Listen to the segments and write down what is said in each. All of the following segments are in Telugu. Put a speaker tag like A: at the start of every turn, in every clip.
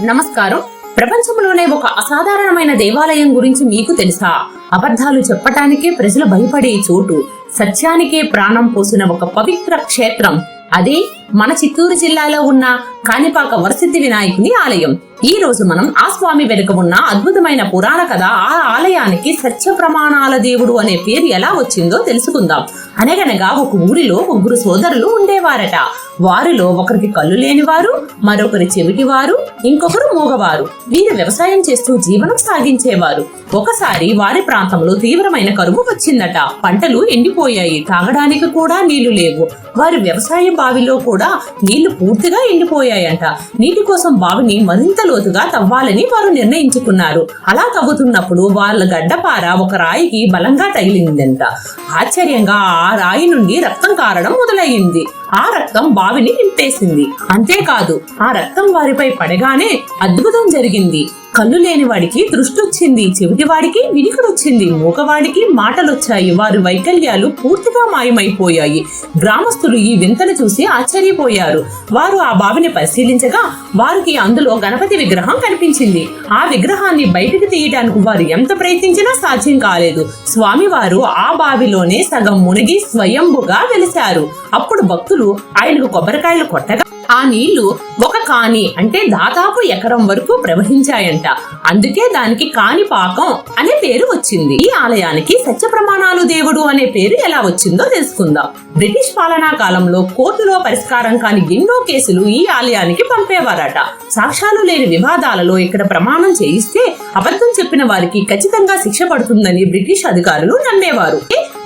A: నమస్కారం. ప్రపంచంలోనే ఒక అసాధారణమైన దేవాలయం గురించి మీకు తెలుసా? అబద్ధాలు చెప్పటానికే ప్రజలు భయపడే చోటు సత్యానికే ప్రాణం పోసిన ఒక పవిత్ర క్షేత్రం. అదే మన చిత్తూరు జిల్లాలో ఉన్న కాణిపాక వరసిద్ధి వినాయకుని ఆలయం. ఈ రోజు మనం ఆ స్వామి వెనుక ఉన్న అద్భుతమైన పురాణ కథ ఆ ఆలయానికి సత్య ప్రమాణాల దేవుడు అనే పేరు ఎలా వచ్చిందో తెలుసుకుందాం. అనగనగా ఒక ఊరిలో ముగ్గురు సోదరులు ఉండేవారట. వారిలో ఒకరికి కళ్ళు లేనివారు మరొకరి చెవిటివారు ఇంకొకరు మూగవారు. వీరు వ్యవసాయం చేస్తూ జీవనం సాగించేవారు. ఒకసారి వారి ప్రాంతంలో తీవ్రమైన కరువు వచ్చిందట. పంటలు ఎండిపోయాయి. తాగడానికి కూడా నీళ్ళు లేవు. వారి వ్యవసాయ బావిలో కూడా నీళ్ళు పూర్తిగా ఎండిపోయాయంట. నీటి కోసం బావిని మరింత లోతుగా తవ్వాలని వారు నిర్ణయించుకున్నారు. అలా తవ్వుతున్నప్పుడు వాళ్ళ గడ్డపార ఒక రాయికి బలంగా తగిలిందంట. ఆశ్చర్యంగా ఆ రాయి నుండి రక్తం కారడం మొదలయ్యింది. ఆ రక్తం బావిని నింపేసింది. అంతేకాదు ఆ రక్తం వారిపై పడగానే అద్భుతం జరిగింది. కళ్ళు లేని వాడికి దృష్టి వచ్చింది చెవిటి వాడికి వినికిడొచ్చింది మూగవాడికి మాటలొచ్చాయి వారి వైకల్యాలు పూర్తిగా మాయమైపోయాయి. గ్రామస్తులు ఈ వింతను చూసి ఆశ్చర్యపోయారు. వారు ఆ బావిని పరిశీలించగా వారికి అందులో గణపతి విగ్రహం కనిపించింది. ఆ విగ్రహాన్ని బయటికి తీయడానికి వారు ఎంత ప్రయత్నించినా సాధ్యం కాలేదు. స్వామివారు ఆ బావిలోనే సగం మునిగి స్వయంభుగా వెలిశారు. అప్పుడు భక్తులు ఆయనకు కొబ్బరికాయలు కొట్టగా ఆ నీళ్ళు ఒక కాని అంటే దాదాపు ఎకరం వరకు ప్రవహించాయంట. అందుకే దానికి కాణిపాకం అనే పేరు వచ్చింది. ఈ ఆలయానికి సత్య ప్రమాణాలు దేవుడు అనే పేరు ఎలా వచ్చిందో తెలుసుకుందాం. బ్రిటిష్ పాలనా కాలంలో కోర్టులో పరిష్కారం కాని ఎన్నో కేసులు ఈ ఆలయానికి పంపేవారట. సాక్ష్యాలు లేని వివాదాలలో ఇక్కడ ప్రమాణం చేయిస్తే అబద్ధం చెప్పిన వారికి ఖచ్చితంగా శిక్ష పడుతుందని బ్రిటిష్ అధికారులు నమ్మేవారు.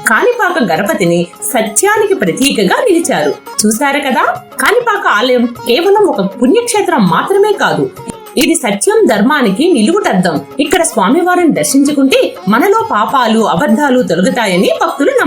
A: కాణిపాక గణపతిని సత్యానికి ప్రతీకగా నిలిచారు. చూశారు కదా? కాణిపాక ఆలయం కేవలం ఒక పుణ్యక్షేత్రం మాత్రమే కాదు. ఇది సత్యం ధర్మానికి నిలువుటద్దం ఇక్కడ స్వామివారిని దర్శించుకుంటే మనలో పాపాలు అబద్ధాలు తొలగుతాయని భక్తులు